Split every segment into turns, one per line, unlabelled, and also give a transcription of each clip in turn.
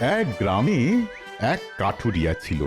এক গ্রামে এক কাঠুরিয়া ছিল।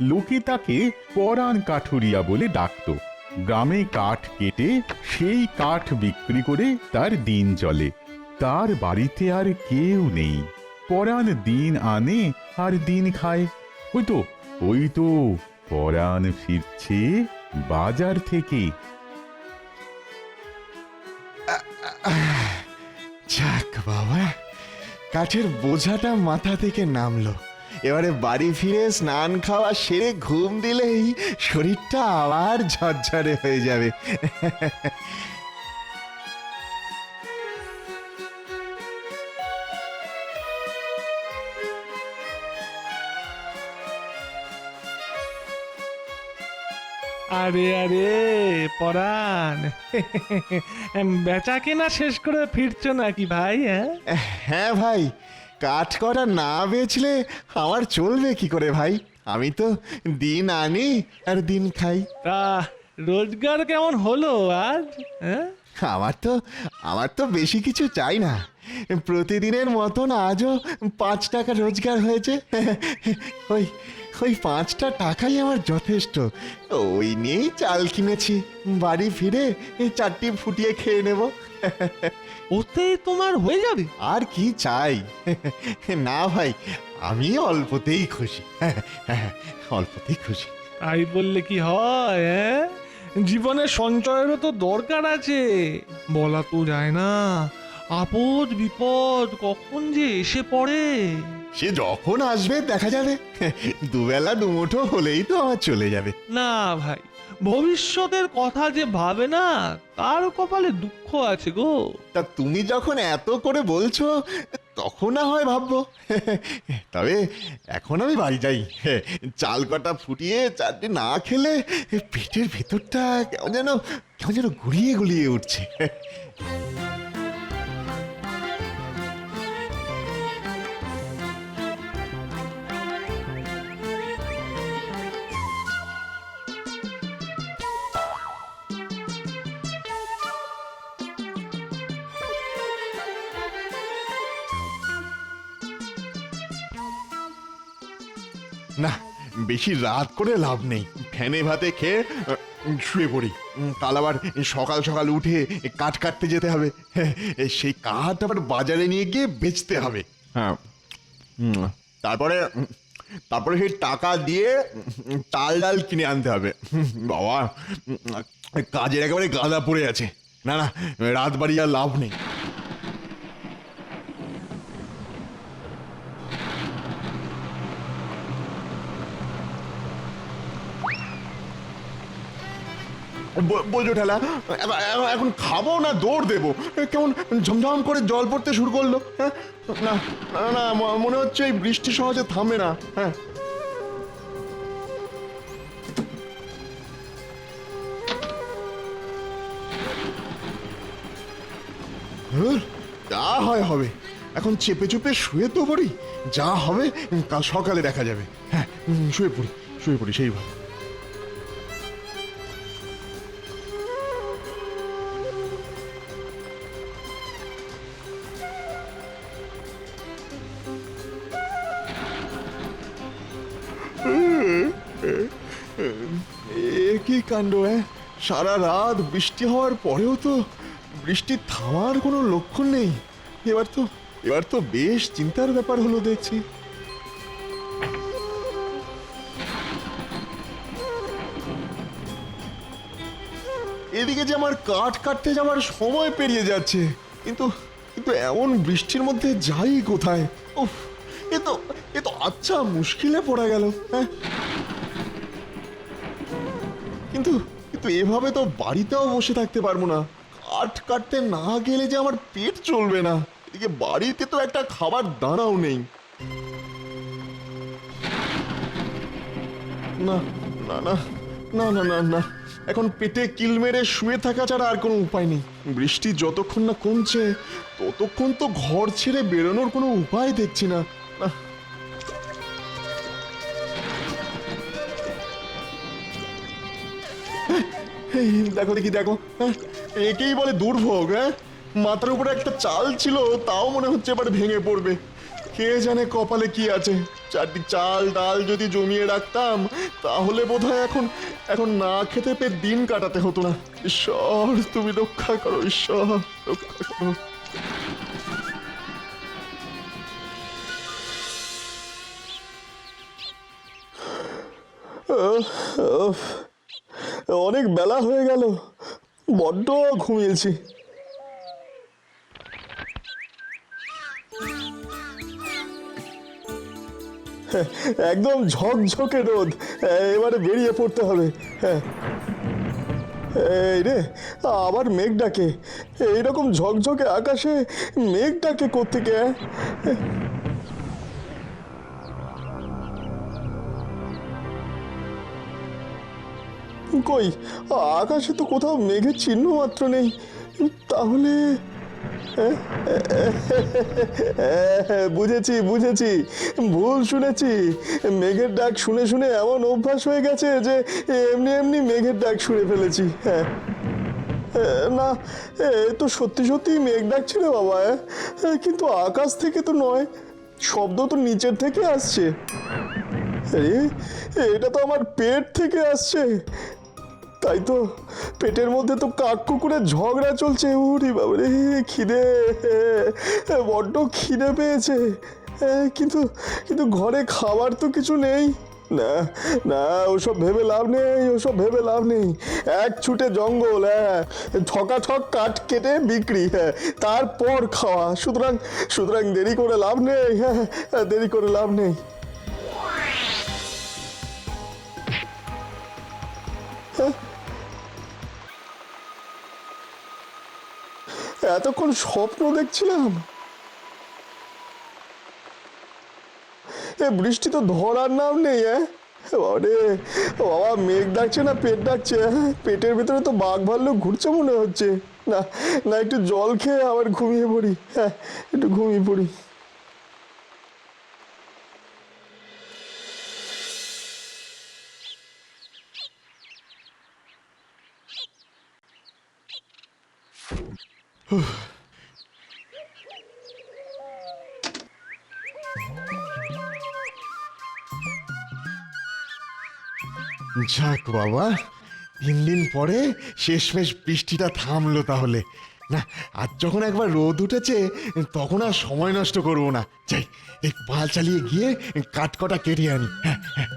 লোকে তাকে পরাণ কাঠুরিয়া বলে ডাকতো। গ্রামে কাঠ কেটে সেই কাঠ বিক্রি করে তার দিন চলে। তার বাড়িতে আর কেউ নেই। পরাণ দিন আনে আর দিন খায়। ওই তো ওই তো, পরাণ ফিরছে বাজার থেকে।
যাক বাবা। কাঠের বোঝাটা মাথা থেকে নামলো। এবারে বাড়ি ফিরে স্নান খাওয়া সেরে ঘুম দিলেই শরীরটা আবার ঝরঝরে হয়ে যাবে।
আরে আরে পরাণ। বেচা কেনা শেষ করে ফিরছো নাকি ভাই হ্যাঁ?
হ্যাঁ ভাই কাঠ করা না বেচলে আমার চলবে কি করে ভাই? আমি তো দিন আনি আর দিন খাই।
তা রোজগার কেমন হলো আজ হ্যাঁ?
আমার তো আমার তো বেশি কিছু চাই না। প্রতিদিনের মতন আজও পাঁচ টাকা রোজগার হয়েছে। ওই ওই পাঁচটা টাকাই আমার যথেষ্ট। ওই নিয়েই চাল কিনেছি। বাড়ি ফিরে চারটি ফুটিয়ে খেয়ে নেব।
ওতেই তোমার হয়ে যাবে।
আর কি চাই? না ভাই আমি অল্পতেই খুশি। অল্পতেই খুশি।
তাই বললে কি হয় হ্যাঁ? জীবনে সঞ্চয়েরও তো দরকার আছে। বলা তো যায় না। আপদ বিপদ কখন যে এসে পড়ে?
সে যখন আসবে দেখা যাবে। দুবেলা দুমুঠো হলেই তো আমার চলে যাবে।
না ভাই ভবিষ্যতের কথা যে ভাবে না তার কপালে দুঃখ আছে গো।
তা তুমি যখন এত করে বলছো তখন না হয় ভাববো। তবে এখন আমি বাড়ি যাই। চাল কটা ফুটিয়ে চারটে না খেলে পেটের ভেতরটা কেমন যেন কেমন যেন গুলিয়ে গুলিয়ে উঠছে। না বেশি রাত করে লাভ নেই। ফ্যানে ভাতে খেয়ে শুয়ে পড়ি। কাল আবার সকাল সকাল উঠে কাঠ কাটতে যেতে হবে। সেই কাঠ আবার বাজারে নিয়ে গিয়ে বেচতে হবে। হ্যাঁ। তারপরে তারপরে সেই টাকা দিয়ে চাল ডাল কিনে আনতে হবে। বাবা কাজের একেবারে গাঁদা পড়ে আছে। না না রাত বাড়ি আর লাভ নেই। বলছো ঠেলা এখন খাব না দৌড় দেবো? কেমন ঝমঝম করে জল পড়তে শুরু করল হ্যাঁ? না না মনে হচ্ছে এই বৃষ্টি সহজে থামে না হ্যাঁ? যা হয় হবে। এখন চেপে চুপে শুয়ে তো পড়ি, যা হবে, কাল সকালে দেখা যাবে। হ্যাঁ শুয়ে পড়ি শুয়ে পড়ি, সেই কি কাণ্ড হ্যাঁ? সারা রাত বৃষ্টি হওয়ার পরেও তো বৃষ্টি থামার কোনো লক্ষণ নেই। এবার তো এবার তো বেশ চিন্তার ব্যাপার হলো দেখছি। এদিকে যে আমার কাঠ কাটতে যাওয়ার সময় পেরিয়ে যাচ্ছে, কিন্তু কিন্তু এমন বৃষ্টির মধ্যে যাই কোথায়? উফ, এ তো এ তো আচ্ছা মুশকিলে পড়া গেল হ্যাঁ? কিন্তু কিন্তু এভাবে তো বাড়িতেও বসে থাকতে পারব না। কাঠ কাটতে না গেলে যে আমার পেট চলবে না। এদিকে বাড়িতে তো একটা খাবার দাঁড়াও নেই। না না না না না না না। এখন পেটে কিল মেরে শুয়ে থাকা ছাড়া আর কোনো উপায় নেই। বৃষ্টি যতক্ষণ না কমছে, ততক্ষণ তো ঘর ছেড়ে বেরোনোর কোনো উপায় দেখছি না। না দেখো দেখি দেখো। হ্যাঁ একেই বলে দুর্ভোগ হ্যাঁ? মাথার উপরে একটা চাল ছিল তাও মনে হচ্ছে এবার ভেঙে পড়বে। কে জানে কপালে কি আছে? চারটি চাল ডাল যদি জমিয়ে রাখতাম তাহলে বোধহয় এখন এখন না খেতে পেয়ে দিন কাটাতে হতো না। ঈশ্বর তুমি রক্ষা করো ঈশ্বর রক্ষা করো।
উফ, অনেক বেলা হয়ে গেল। বড্ড ঘুমিয়েছি। একদম ঝকঝকে রোদ। এবারে বেরিয়ে পড়তে হবে। হ্যাঁ এই রে, আবার মেঘ ডাকে। এইরকম ঝকঝকে আকাশে মেঘ ডাকে কোত্থেকে কই? আকাশে তো কোথাও মেঘের চিহ্ন মাত্র নেই। তাহলে বুঝেছি বুঝেছি, ভুল শুনেছি। মেঘের ডাক শুনে শুনে এমন অভ্যাস হয়ে গেছে যে এমনি এমনি মেঘের ডাক শুনে ফেলেছি। হ্যাঁ না, এ, তো সত্যি সত্যি মেঘ ডাকছে রে বাবা। কিন্তু আকাশ থেকে তো নয়, শব্দ তো নিচের থেকে আসছে। এটা তো আমার পেট থেকে আসছে। তাই তো পেটের মধ্যে তো কাক কুকুরের ঝগড়া চলছে। উরি বাবারে, খিদে। বড্ড খিদে পেয়েছে। কিন্তু কিন্তু ঘরে খাবার তো কিছু নেই। না না, ওসব ভেবে লাভ নেই, ওসব ভেবে লাভ নেই। এক ছুটে জঙ্গল হ্যাঁ ঠকাঠক কাঠ কেটে বিক্রি হ্যাঁ তারপর খাওয়া। সুতরাং সুতরাং দেরি করে লাভ নেই হ্যাঁ দেরি করে লাভ নেই। এতক্ষণ স্বপ্ন দেখছিলাম। এ, বৃষ্টি তো ধরার নাম নেই বাবারে, বাবা, মেঘ ডাকছে না, পেট ডাকছে পেটের ভিতরে তো বাঘ ভাল্লুক ঘুরছে মনে হচ্ছে। না না, একটু জল খেয়ে আবার ঘুমিয়ে পড়ি হ্যাঁ একটু ঘুমিয়ে পড়ি।
যাক বাবা তিন দিন পরে শেষমেশ বৃষ্টিটা থামলো তাহলে। না, আর যখন একবার রোদ উঠেছে, তখন আর সময় নষ্ট করব না। যাই, এই পাল চালিয়ে গিয়ে কাঠকটা কেটে আনি। হ্যাঁ হ্যাঁ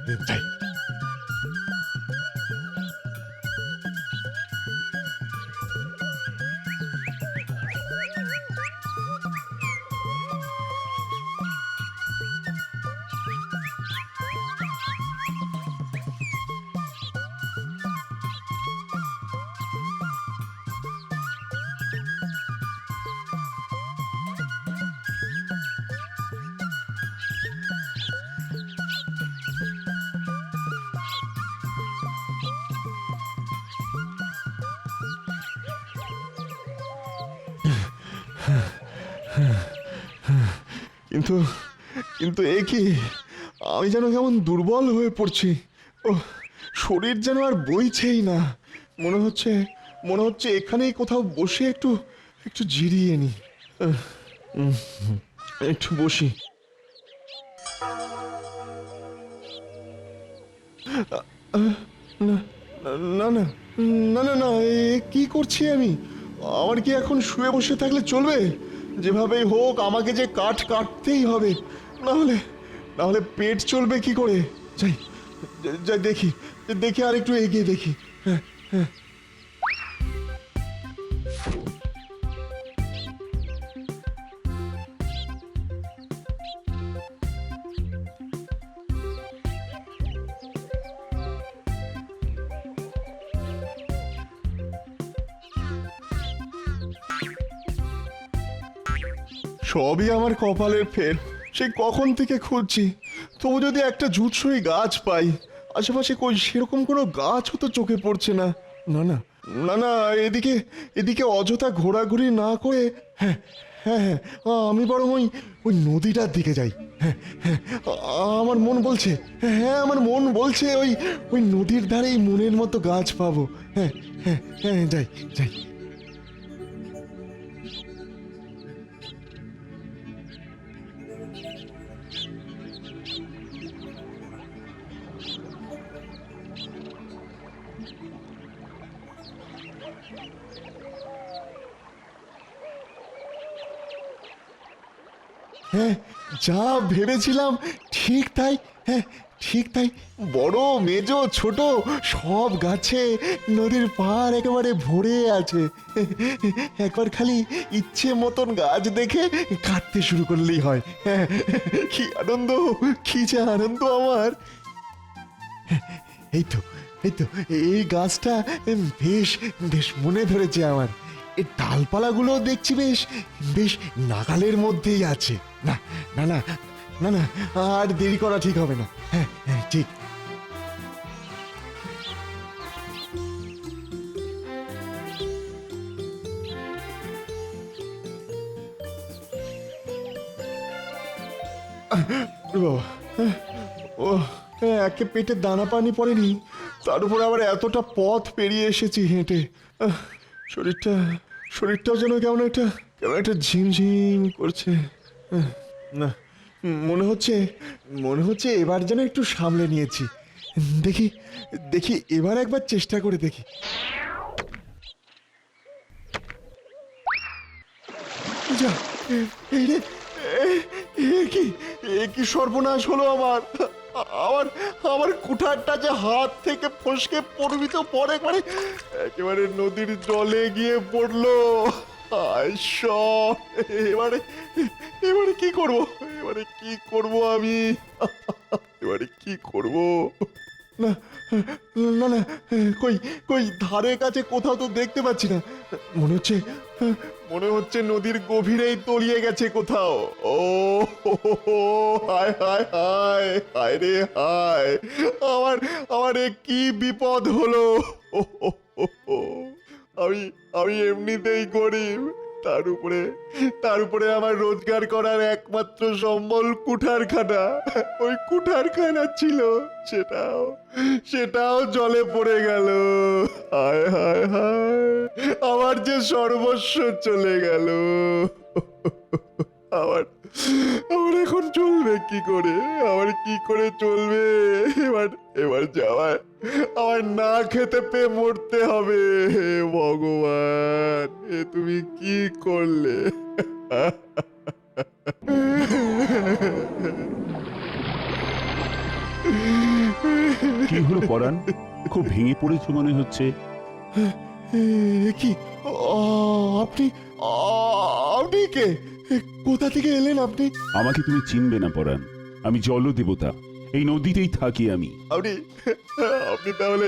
কিন্তু কিন্তু এ কি? আমি যেন কেমন দুর্বল হয়ে পড়ছি। ও, শরীর যেন আর বইছেই না। মনে হচ্ছে মনে হচ্ছে এখানেই কোথাও বসে একটু একটু জিরিয়ে নি। একটু বসি। না না না না না না কি করছি আমি? আমার কি এখন শুয়ে বসে থাকলে চলবে? যেভাবেই হোক, আমাকে যে কাঠ কাটতেই হবে। না হলে না হলে পেট চলবে কি করে? যাই যাই দেখি দেখি আর একটু এগিয়ে দেখি। হ্যাঁ হ্যাঁ। সবই আমার কপালের ফের। সেই কখন থেকে খুঁজছি? তবু যদি একটা জুটসই গাছ পাই, আশেপাশে কই সেরকম কোনো গাছও তো চোখে পড়ছে না। না না না না, এদিকে এদিকে অযথা ঘোরাঘুরি না করে হ্যাঁ হ্যাঁ হ্যাঁ আমি বরং ওই ওই নদীটার দিকে যাই। হ্যাঁ হ্যাঁ আমার মন বলছে হ্যাঁ আমার মন বলছে ওই ওই নদীর ধারেই মনের মতো গাছ পাবো। হ্যাঁ হ্যাঁ হ্যাঁ যাই যাই। হ্যাঁ যা ভেবেছিলাম ঠিক তাই হ্যাঁ ঠিক তাই। বড় মেজ ছোট সব গাছে নদীর পাড় একেবারে ভরে আছে। একবার খালি ইচ্ছে মতন গাছ দেখে কাটতে শুরু করলেই হয়। হ্যাঁ, কি আনন্দ কি যে আনন্দ আমার। এই তো এই তো এই গাছটা বেশ বেশ মনে ধরেছে আমার। এই ডালপালাগুলো দেখছি বেশ বেশ নাগালের মধ্যেই আছে। না না না না না আর দেরি করা ঠিক হবে না। হ্যাঁ হ্যাঁ ঠিক। ও হ্যাঁ, একে পেটে দানা পানি পড়েনি। তার উপর আবার এতটা পথ পেরিয়ে এসেছি হেঁটে। শরীরটা, শরীরটাও যেন কেমন একটা কেমন একটা ঝিমঝিম করছে। না, মনে হচ্ছে মনে হচ্ছে এবার যেন একটু সামলে নিয়েছি। দেখি দেখি এবার একবার চেষ্টা করে দেখি। যা কি, এ কি সর্বনাশ হলো আমার। আমার আমার কুঠারটা যে হাত থেকে ফসকে পড়বি তো পরে একবারে একেবারে নদীর জলে গিয়ে পড়ল। এবারে এবারে কি করব? এবারে কি করব আমি? এবারে কি করব? না না না, কই কই, ধারে কাছে কোথাও তো দেখতে পাচ্ছি না। মনে হচ্ছে মনে হচ্ছে নদীর গভীরেই তলিয়ে গেছে কোথাও। ও, হায় হায় হায় হায় রে, হায়। আমার আমার এ কি বিপদ হলো। আমি আমি এমনিতেই গরিব। তার উপরে তার উপরে আমার রোজগার করার একমাত্র সম্বল কুঠারখানা। ওই কুঠারখানা ছিল, সেটাও সেটাও জলে পড়ে গেল। হায় হায় হায়, আমার যে সর্বস্ব চলে গেল। আমার আমার এখন চলবে কি করে? আমার কি করে চলবে? এবার এবার যাওয়ার আমার না খেতে পেয়ে মরতে হবে হে ভগবান। এ তুমি কি করলে?
কি হলো পরাণ? খুব ভেঙে পড়েছো মনে হচ্ছে।
কি? আপনি আপনি কে? কোথা থেকে এলেন আপনি?
আমাকে তুমি চিনবে না পরাণ। আমি জল দেবতা এই নদীতেই থাকি আমি।
আপনি আপনি তাহলে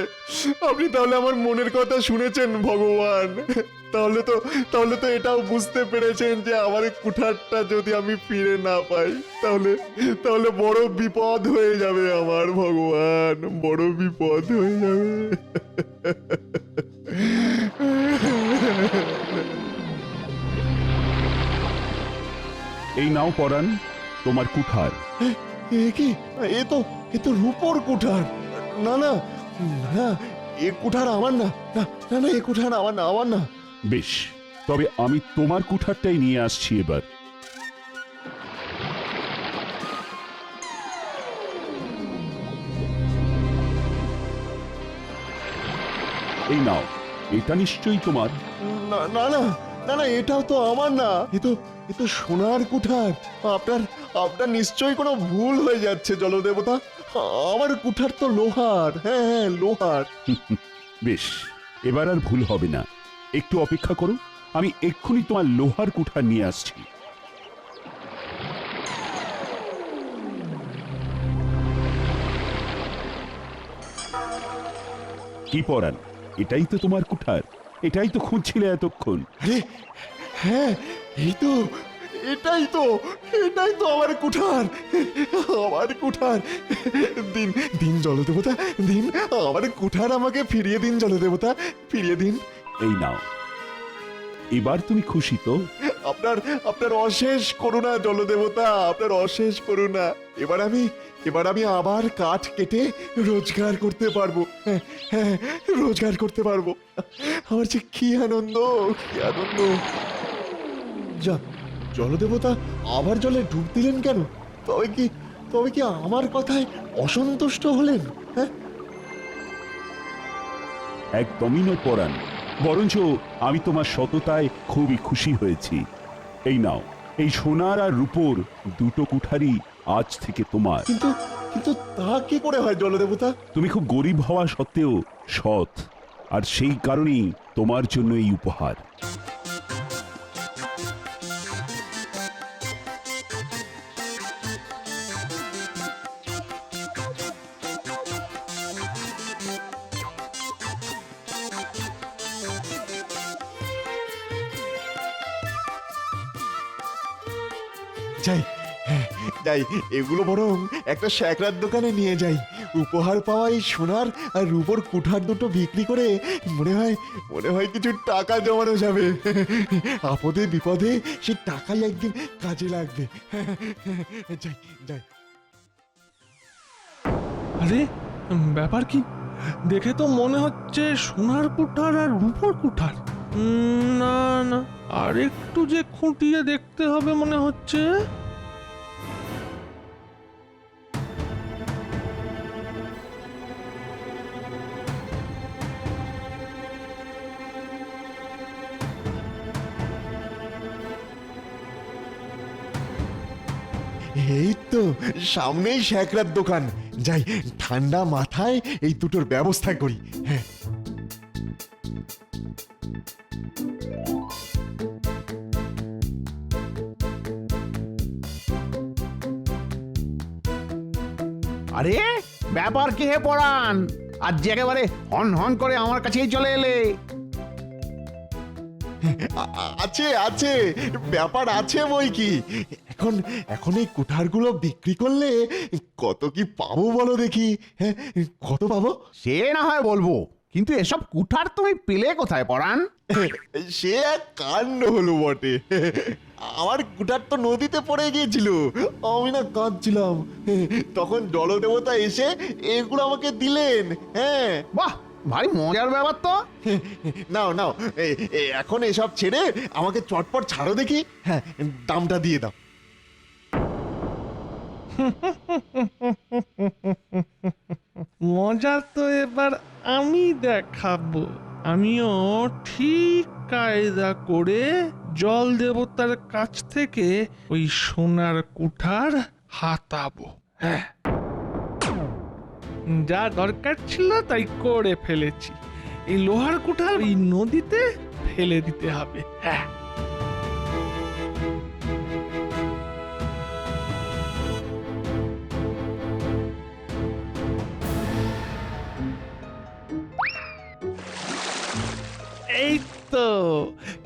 আপনি তাহলে আমার মনের কথা শুনেছেন ভগবান। তাহলে তো তাহলে তো এটাও বুঝতে পেরেছেন যে আমার এই কুঠারটা যদি আমি ফিরে না পাই তাহলে তাহলে বড় বিপদ হয়ে যাবে আমার ভগবান। বড় বিপদ হয়ে যাবে।
নাও পরাণ। তোমার কুঠার।
এ কি? এ তো এ তো রূপর কুঠার। না না না এ কুঠার আমার না। না না না এ কুঠার আমার না আমার না।
বেশ তবে আমি তোমার কুঠারটাই নিয়ে আসছি এবার। এই নাও এটা নিশ্চয়ই তোমার।
না না না না না, এটাও তো আমার না। সোনার কুঠার। আপনার আপনার নিশ্চয়ই কোনো ভুল হয়ে যাচ্ছে, জলদেবতা। আমার কুঠার তো লোহার। হ্যাঁ হ্যাঁ লোহার।
বেশ, এবার আর ভুল হবে না। একটু অপেক্ষা করো আমি এক্ষুনি তোমার লোহার কুঠার নিয়ে আসছি। কি পরান এটাই তো তোমার কুঠার। এটাই তো খুঁজছিলে এতক্ষণ।
হ্যাঁ এই তো এটাই তো এটাই তো আমার কুঠার আমার কুঠার। দিন দিন জলদেবতা দিন আমার কুঠার আমাকে ফিরিয়ে দিন জলদেবতা ফিরিয়ে দিন।
এই নাও। এবার তুমি খুশি তো?
আপনার আপনার অশেষ করুণা, জলদেবতা, আপনার অশেষ করুণা। এবার আমি এবার আমি আবার কাঠ কেটে রোজগার করতে পারব। হ্যাঁ হ্যাঁ রোজগার করতে পারব। আমার যে কি আনন্দ কি আনন্দ। যা, জলদেবতা, আবার জলে ডুব দিলেন কেন? তবে কি তবে কি আমার কথায় অসন্তুষ্ট হলেন? হ্যাঁ?
একদমই নয়, পরাণ। বরঞ্চ আমি তোমার সততায় খুবই খুশি হয়েছি। এই নাও এই সোনার আর রূপোর দুটো কুঠারি আজ থেকে তোমার।
কিন্তু কিন্তু তা কি করে হয় জলদেবতা?
তুমি খুব গরিব হওয়া সত্ত্বেও সৎ আর সেই কারণেই তোমার জন্য এই উপহার।
যাই এগুলো বরং একটা শ্যাকরার দোকানে নিয়ে যাই। উপহার পাওয়া এই সোনার আর রূপোর কুঠার দুটো বিক্রি করে মনে হয় মনে হয় কিছু টাকা জমানো যাবে। আপদে বিপদে সে টাকাই একদিন কাজে লাগবে। যাই যাই।
আরে, ব্যাপার কি? দেখে তো মনে হচ্ছে সোনার কুঠার আর রূপোর কুঠার। না না আর একটু যে খুঁটিয়ে দেখতে হবে মনে হচ্ছে।
তো সামনেই শ্যাকরার দোকান। যাই ঠান্ডা মাথায় এই দুটোর ব্যবস্থা করি হ্যাঁ।
আরে ব্যাপার কি হে পড়ান আজ যে একেবারে হন হন করে আমার কাছেই চলে এলে।
আছে আছে ব্যাপার আছে বই কি। এখন এখন এই কুঠারগুলো বিক্রি করলে কত কি পাবো বলো দেখি? হ্যাঁ কত পাবো?
সে না হয় বলব কিন্তু এসব কুঠার তুমি পেলে কোথায় পড়ান
সে এক কাণ্ড হলো বটে। আমার কুঠার তো নদীতে পড়ে গিয়েছিল আমি না কাঁদছিলাম। তখন জলদেবতা এসে এগুলো আমাকে দিলেন হ্যাঁ।
বাহ ভাই মজার ব্যাপার তো।
নাও নাও এখন এসব ছেড়ে আমাকে চটপট ছাড়ো দেখি হ্যাঁ দামটা দিয়ে দাও।
মজা তো এবার আমি দেখাবো। আমিও ঠিক কায়দা করে জল দেবতার কাছ থেকে ওই সোনার কুঠার হাতাবো। হ্যাঁ। যা দরকার ছিল তাই করে ফেলেছি। এই লোহার কুঠার এই নদীতে ফেলে দিতে হবে। হ্যাঁ।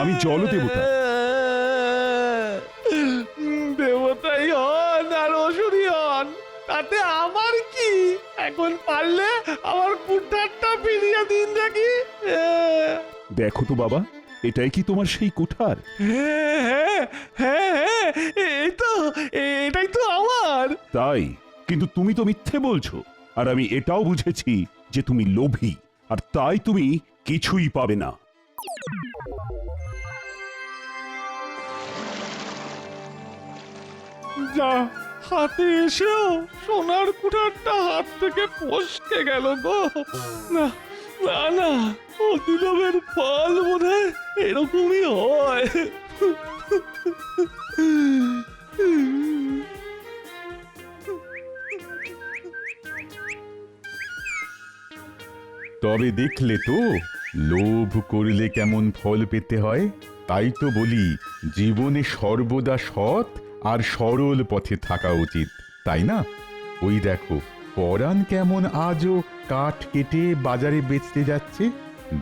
আমি জলদেবতা।
দেবতাই হন আর অসুরই হন তাতে আমার কি? এখন পারলে আমার কুঠারটা ফিরিয়ে দিন দেখি।
দেখো তো বাবা এটাই কি তোমার সেই কুঠার?
হ্যাঁ হ্যাঁ হ্যাঁ হ্যাঁ এই তো এটাই তো আমার।
তাই? কিন্তু তুমি তো মিথ্যে বলছো আর আমি এটাও বুঝেছি যে তুমি লোভী আর তাই তুমি কিছুই পাবে না।
যা, হাতে এসেও সোনার কুঠারটা হাত থেকে ফসকে গেল গো। না না না, অতিলোভের ফল হয় এরকমই হয়।
তবে দেখলে তো, লোভ করলে কেমন ফল পেতে হয়? তাই তো বলি, জীবনে সর্বদা সৎ আর সরল পথে থাকা উচিত তাই না? ওই দেখো পরাণ কেমন আজও কাঠ কেটে বাজারে বেচতে যাচ্ছে?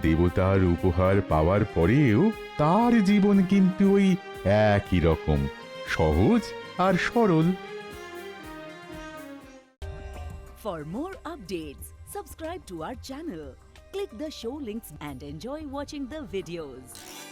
দেবতার উপহার পাওয়ার পরেও তার জীবন কিন্তু ওই একই রকম সহজ আর সরল।
For more updates, subscribe to our channel,
Click the show links and enjoy watching the videos.